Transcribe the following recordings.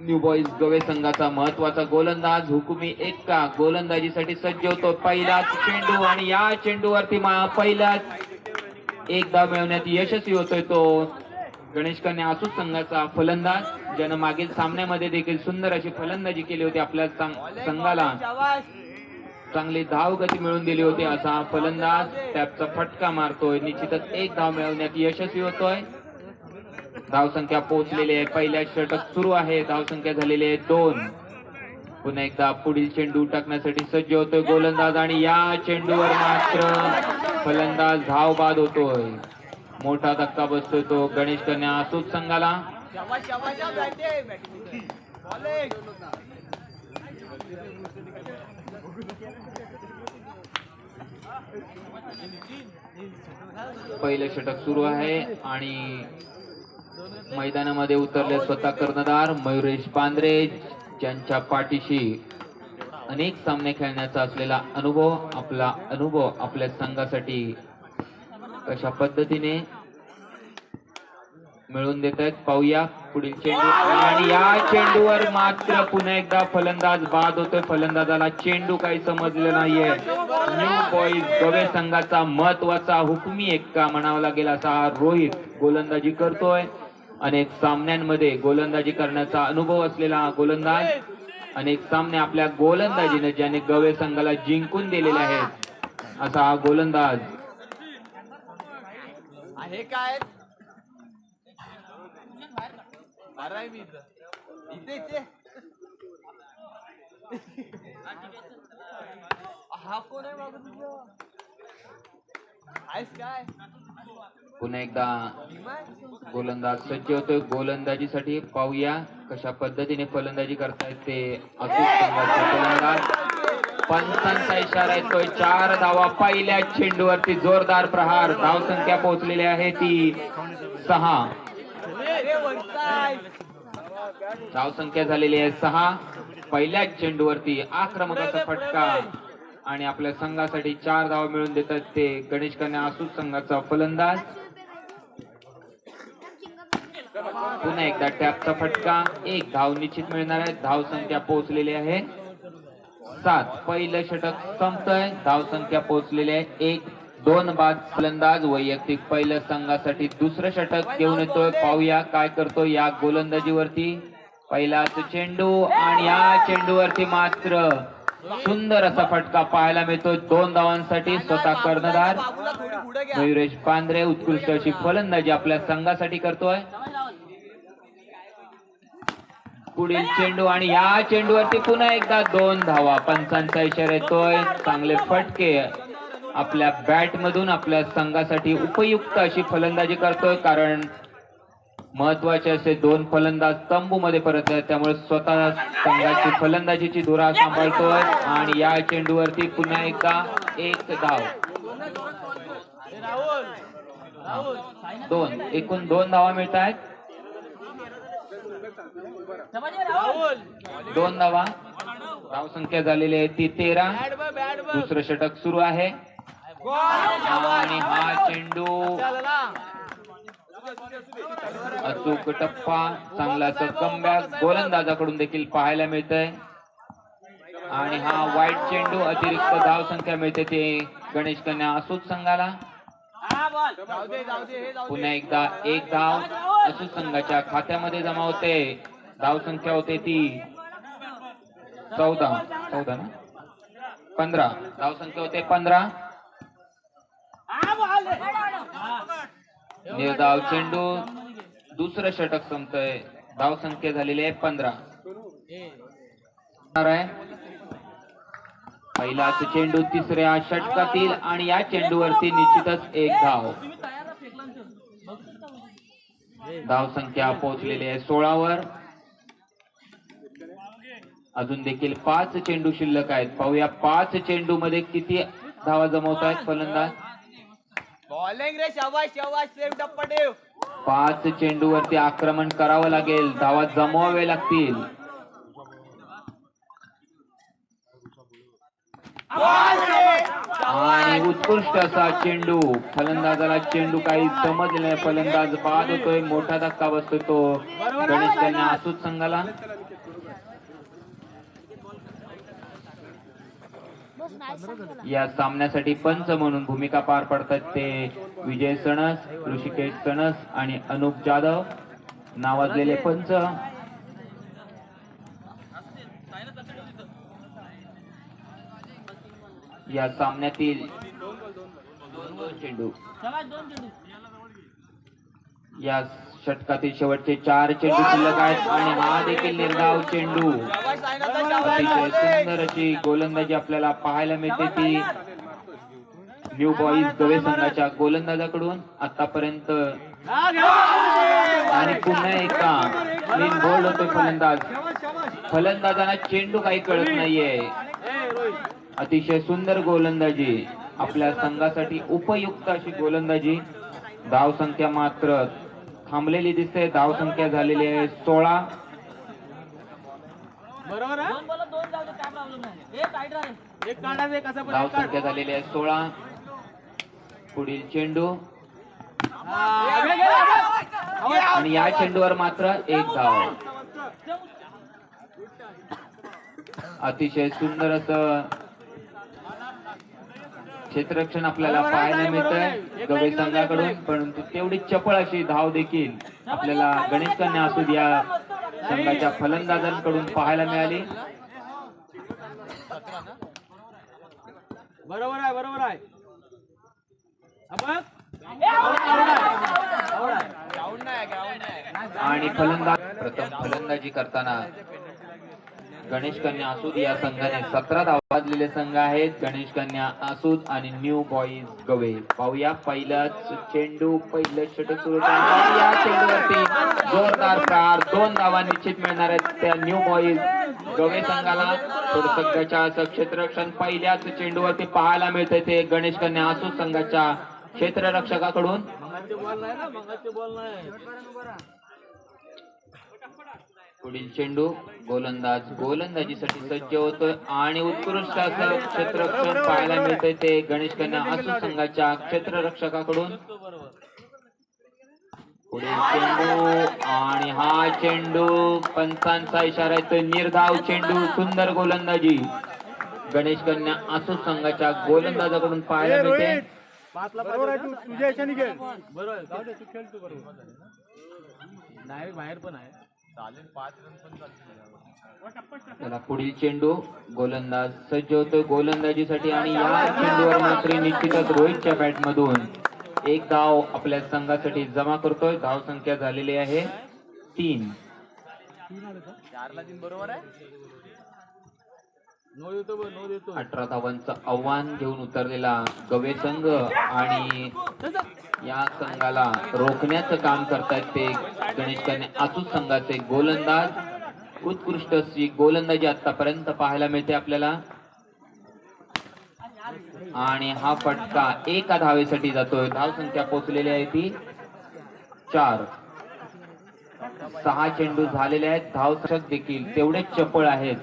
New boys गोवे संघाचा महत्त्वाचा गोलंदाज हुकुमी एक्का गोलंदाजीसाठी सज्ज होतो. पहिलाच चेंडू आणि या चेंडूवरती पहिलाच एक धाव मिळवण्यात यशस्वी होतोय तो. गणेश कन्या आसूस संघाचा फलंदाज. ज्यानं मागील सामन्यामध्ये देखील सुंदर अशी फलंदाजी केली होती आपल्या संघाला. चांगली धाव गती मिळवून दिली होती असा फलंदाज. टॅपचा फटका मारतोय. निश्चितच एक धाव मिळवण्यात यशस्वी होतोय. धावसंख्या पोहोचलेली आहे. पहिल्या षटक सुरू आहे धावसंख्या झालेली आहे दोन. पुन्हा एकदा पुढील चेंडू टाकण्यासाठी सज्ज होतोय गोलंदाज आणि या चेंडूवर मात्र फलंदाज धावबाद होतोय. मोठा धक्का बसतोय तो गणेश कन्या असूच संघाला. पहिलं षटक सुरू आहे आणि मैदानामध्ये उतरले स्वतः कर्णधार मयुरेश पांढरे ज्यांच्या पाठीशी अनेक सामने खेळण्याचा असलेला अनुभव आपला अनुभव आपल्या संघासाठी कशा पद्धतीने मिळवून देत आहेत पाहूया पुढील चेंडू. आणि या चेंडूवर मात्र पुन्हा एकदा फलंदाज बाद होतोय. फलंदाजाला चेंडू काही समजलं नाहीये. न्यू बॉईज गवे संघाचा महत्त्वाचा हुकमी एक्का म्हणावा लागेल असा रोहित गोलंदाजी करतोय. अनेक सामन्यांमध्ये गोलंदाजी करण्याचा अनुभव असलेला हा गोलंदाज अनेक सामने आपल्या गोलंदाजीने ज्याने गवे संघाला जिंकून दिलेले आहेत असा हा गोलंदाज. हे काय? हा कोण आहे आहेस काय? पुन्हा एकदा गोलंदाज सज्ज होतोय. गोलंदाजीसाठी पाहूया कशा पद्धतीने फलंदाजी करतायत ते गोलंदाज पंचांचा इशारा येतोय. चार धावा पहिल्या चेंडूवरती जोरदार प्रहार. धाव संख्या पोहोचलेली आहे ती सहा. धावसंख्या धाव संख्या झालेली आहे सहा. पहिल्याच चेंडूवरती आक्रमकाचा फटका. आणि आपल्या संघासाठी चार धावा मिळवून देतात ते गणेश कन्या आसूस संघाचा फलंदाज. पुन्हा एकदा टॅपचा फटका. एक धाव निश्चित मिळणार आहे. धाव संख्या पोहोचलेली आहे. सात. पहिलं षटक संपतय. धाव संख्या पोहोचलेली आहे. एक दोन बाद फलंदाज. वैयक्तिक पहिलं संघासाठी दुसरं षटक घेऊन येतोय. पाहूया काय करतो या गोलंदाजीवरती. पहिलाच चेंडू आणि या चेंडूवरती मात्र सुंदर असा फटका पाहायला मिळतो दोन धावांसाठी स्वतः कर्णधार. मयुरेश पांढरे उत्कृष्ट अशी फलंदाजी आपल्या संघासाठी करतोय. पुढील चेंडू आणि या चेंडूवरती पुन्हा एकदा दोन धावा. पंचांचा इशारा येतोय. चांगले फटके आपल्या बॅट मधून आपल्या संघासाठी उपयुक्त अशी फलंदाजी करतोय. कारण महत्त्वाचे असे दोन फलंदाज तंबू मध्ये परत आहेत. त्यामुळे स्वतः संघाची फलंदाजीची धुरा सांभाळतोय. आणि या चेंडूवरती पुन्हा एकदा एक धाव. दोन. एकूण दोन धावा मिळत आहेत दोन धावा. धाव संख्या झालेली आहे ती तेरा. दुसरं षटक सुरू आहे. आणि हा चेंडू अचूक टप्पा. चांगला कमबॅक गोलंदाजाकडून देखील पाहायला मिळतंय. आणि हा वाईट चेंडू अतिरिक्त धाव संख्या मिळते ते गणेश कन्या असूच संघाला. पुन्हा एकदा एक धाव असूत संघाच्या खात्यामध्ये जमा होते. धाव संख्या होते ती चौदा. चौदा ना? पंधरा. धाव संख्या होते पंधरा. निर्धाव चेंडू दुसरं षटक संपतंय. धाव संख्या झालेली आहे पंधरा. आहे? पहिलाच चेंडू तिसऱ्या षटकातील आणि या चेंडूवरती निश्चितच एक धाव. धाव संख्या पोहोचलेली आहे सोळावर. अजून देखील पाच चेंडू शिल्लक आहेत. पाहूया पाच चेंडू मध्ये किती धावा जमवत आहेत फलंदाज. बॉलिंग रे शबाश शबाश टप्पा ठेव पाच चेंडूवरती आक्रमण करावं लागेल. धावा जमवावे लागतील. आणि उत्कृष्ट असा चेंडू फलंदाजाला चेंडू काही समजले नाही. फलंदाज बाद होतोय मोठा धक्का बसतो. तो गणेश त्यांना आसूत संघाला. या सामन्यासाठी पंच म्हणून भूमिका पार पडतात ते विजय सणस ऋषिकेश सणस आणि अनुप जाधव. नावाजलेले पंच. या सामन्यातील चेंडू. या षटकातील शेवटचे चार चेंडू शिल्लक आहेत आणि हा देखील निर्धाव चेंडू. अतिशय सुंदर अशी गोलंदाजी आपल्याला पाहायला मिळते ती न्यू बॉईज गवे संघाच्या गोलंदाजाकडून आतापर्यंत. आणि पुन्हा एका क्लीन बोल्ड होतो फलंदाज. फलंदाजांना चेंडू काही कळत नाहीये. अतिशय सुंदर गोलंदाजी आपल्या संघासाठी उपयुक्त अशी गोलंदाजी. धाव संख्या मात्र थांबलेली दिसते. धाव संख्या झालेली आहे सोळा. बरोबर धाव. संख्या झालेली आहे सोळा. पुढील चेंडू. आणि या चेंडूवर मात्र एक धाव. अतिशय सुंदर असं क्षेत्ररक्षण आपल्याला पाहायला मिळतंय. गवे संघाकडून परंतु तेवढी चपळ अशी धाव देखील आपल्याला गणेश कन्या असू या संघाच्या फलंदाजांकडून पाहायला मिळाली. बरोबर आहे बरोबर आहे. आणि फलंदाज प्रथम फलंदाजी करताना गणेश कन्या आसूद या संघाने सतरा धावा वाजलेले संघ आहेत. गणेश कन्या आसूद आणि न्यू बॉईज गवे. पाहूया पहिलाच चेंडू पहिलं षटक सुरू या चेंडूवरती जोरदार प्रहार. दोन धावा निश्चित मिळणार आहेत त्या न्यू बॉईज गवे संघाला. थोडस क्षेत्ररक्षण पहिल्याच चेंडूवरती पाहायला मिळतंय ते गणेश कन्या आसूद संघाच्या क्षेत्ररक्षकाकडून. पुढील चेंडू गोलंदाज गोलंदाजीसाठी सज्ज होतोय आणि उत्कृष्ट असं क्षेत्ररक्षण पाहायला मिळतंय ते गणेश कन्या आसू संघाच्या क्षेत्ररक्षकाकडून. पुढील चेंडू आणि हा चेंडू पंचांचा इशारा येतोय. निर्धाव चेंडू सुंदर गोलंदाजी. गणेश कन्या आसू संघाच्या गोलंदाजाकडून पाहायला मिळते बरोबर. नाही बाहेर पण आहे. त्याला पुढील चेंडू गोलंदाज सज्ज होतोय गोलंदाजीसाठी आणि या चेंडूवर मात्र निश्चितच रोहितच्या बॅट मधून एक धाव आपल्या संघासाठी जमा करतोय. धाव संख्या झालेली आहे तीन. चारला तीन बरोबर आहे? अठरा धावांचं आव्हान घेऊन उतरलेला गवे संघ आणि या संघाला रोखण्याचं काम करतायत ते गणेश करणे आसूस संघाचे गोलंदाज. उत्कृष्ट अशी गोलंदाजी आतापर्यंत पाहायला मिळते आपल्याला. आणि हा फटका एका धावेसाठी जातोय. धाव संख्या पोहोचलेली आहे ती चार. सहा चेंडू झालेले आहेत. धाव देखील तेवढेच चपळ आहेत.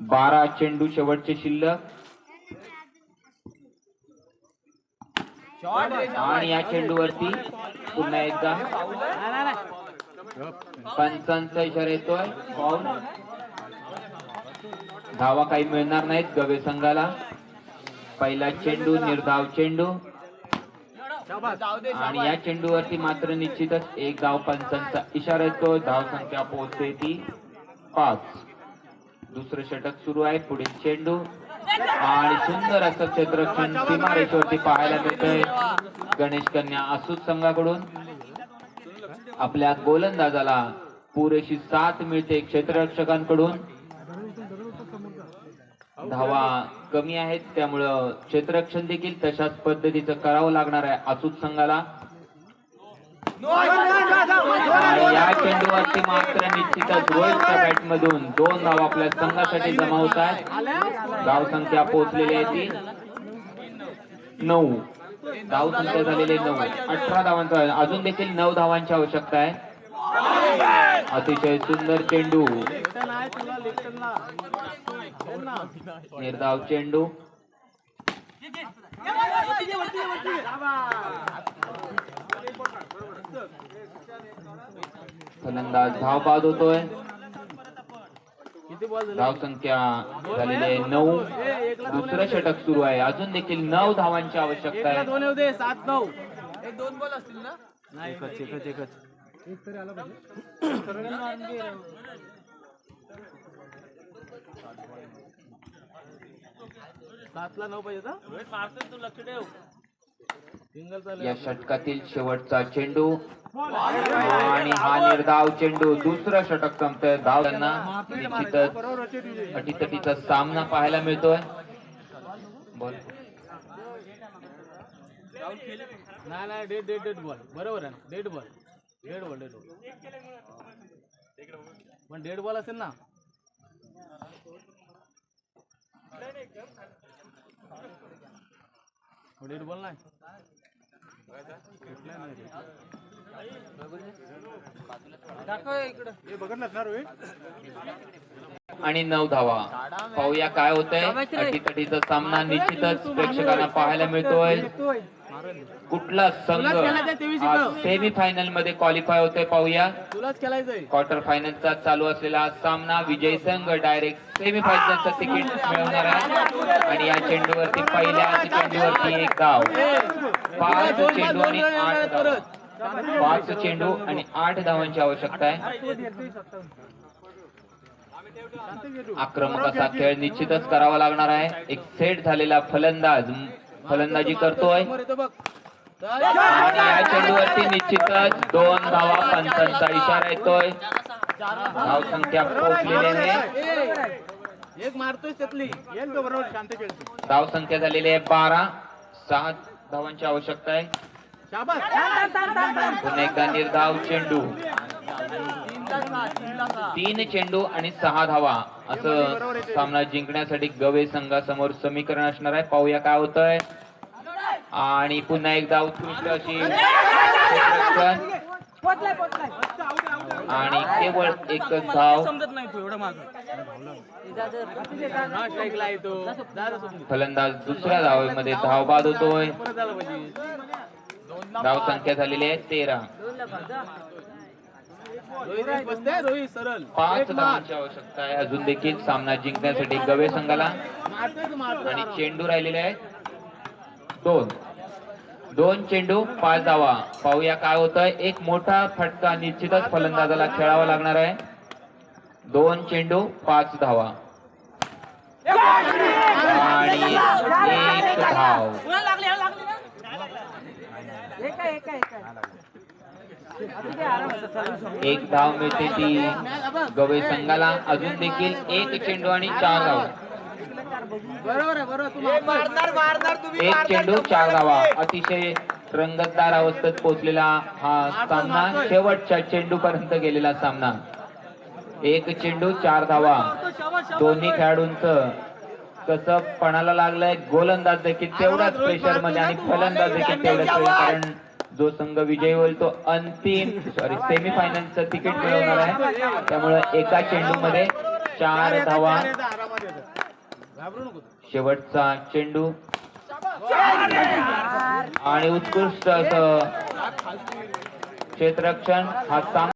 बारा चेंडू शेवटचे शिल्लक. आणि या चेंडूवरती पुन्हा एकदा पंचांचा इशारा येतोय. धावा काही मिळणार नाहीत गवे संघाला. पहिला चेंडू निर्धाव चेंडू. आणि या चेंडूवरती मात्र निश्चितच एक धाव पंचांचा इशारा येतोय. धाव संख्या पोहोचते ती पाच. दुसरं षटक सुरू आहे. पुढील चेंडू. आणि सुंदर असं क्षेत्रक्षण सीमारेषेवरती पाहायला मिळतंय. गणेश कन्या आसूद संघाकडून. आपल्या गोलंदाजाला पुरेशी साथ मिळते क्षेत्ररक्षकांकडून. धावा कमी आहेत त्यामुळं क्षेत्ररक्षण देखील तशाच पद्धतीचं करावं लागणार आहे असूत संघाला. या चेंडूवरती मात्र निश्चितच रोहितच्या बॅट मधून दोन धाव आपल्या संघासाठी जमा होत आहेत. धाव संख्या पोहोचलेली आहे ती नऊ. धाव संख्या झालेली आहे नऊ. अठरा धावांचा अजून देखील नऊ धावांची आवश्यकता आहे. अतिशय सुंदर चेंडू. निर्धाव चेंडू. फलंदाज धाव बाद होतोय. किती बॉल झाले धाव संख्या झालेली आहे नऊ. दुसरं षटक सुरू आहे. अजून देखील नऊ धावांची आवश्यकता आहे. दोन येऊ दे सात नऊ. एक दोन बॉल असतील ना? नाही एकच एकच एकच. एक तरी आला पाहिजे सातला नऊ पाहिजे मारतोय तू लक्ष ठेव. या षटकातील शेवटचा चेंडू. आणि हा निर्धाव चेंडू दुसरं षटक संपतंय. धाव त्यांना. निश्चितच अटीतटीचा सामना पाहायला मिळतोय. बोल. नाही नाही डेड डेड डेड बॉल. बरोबर आहे dead ball. Dead ball dead ball. पण डेड बॉल असेल ना? डेड बॉल नाही? आणि नऊ धावा. पाहूया काय होतंय. अटीतटीचा सामना निश्चितच प्रेक्षकांना पाहायला मिळतोय. कुठला संघ? सेमी फायनलमध्ये क्वालिफाय होतोय पाहूया. तुलाच खेळायचंय. क्वार्टर फायनलचा चालू असलेला सामना विजयी संघ डायरेक्ट सेमी फायनलचं तिकीट मिळवणार आहे. आणि या चेंडूवरती पहिल्या चेंडूवरती एक धाव पाच चेंडू आणि आठ धावा. पाच चेंडू आणि आठ धावांची आवश्यकता आहे. आक्रमक असा खेळ निश्चितच करावा लागणार आहे. एक सेट झालेला फलंदाज फलंदाजी करतोय. आणि या चेंडूवरती निश्चितच दोन धावा पंचांचा इशारा येतोय. धाव संख्या पोहोचलेली आहे. एक मारतोय त्यातली. बरोबर शांत खेळतो धाव संख्या झालेली आहे बारा. सहा धावांची आवश्यकता आहे. शाबास. पुन्हा एकदा निर्धाव चेंडू. तीन चेंडू आणि सहा धावा असं सामना जिंकण्यासाठी गवे संघासमोर समीकरण असणार आहे. पाहूया काय होतंय. आणि पुन्हा एकदा उत्कृष्ट अशी आणि केवळ एकच धाव. फलंदाज दुसऱ्या धावेमध्ये धाव बाद होतोय धाव संख्या झालेली आहे तेरा. पाच धावांची आवश्यकता आहे. अजून देखील सामना जिंकण्यासाठी गवे संघाला आणि चेंडू राहिलेले आहेत. दोन. दोन चेंडू पाच धावा. पाहूया काय होतंय. एक मोठा फटका निश्चितच फलंदाजाला खेळावा लागणार आहे. दोन चेंडू पाच धावा. आणि एक धाव. एक धाव मिळते ती गवई संघाला. अजून देखील एक चेंडू आणि चार धाव. एक चेंडू चार धावा. अतिशय रंगतदार अवस्थेत पोहोचलेला हा सामना शेवटच्या चेंडू पर्यंत गेलेला सामना. एक चेंडू चार धावा. दोन्ही खेळाडूंच कसं पणाला लागलंय गोलंदाज देखील तेवढाच प्रेशरमध्ये आणि फलंदाज देखील तेवढ्याच कारण जो संघ विजयी होईल तो अंतिम सॉरी सेमी फायनलचं तिकीट मिळवणार आहे. त्यामुळे एका चेंडू मध्ये चार धावा. शेवटचा चेंडू. आणि उत्कृष्ट असं क्षेत्ररक्षण हा सामना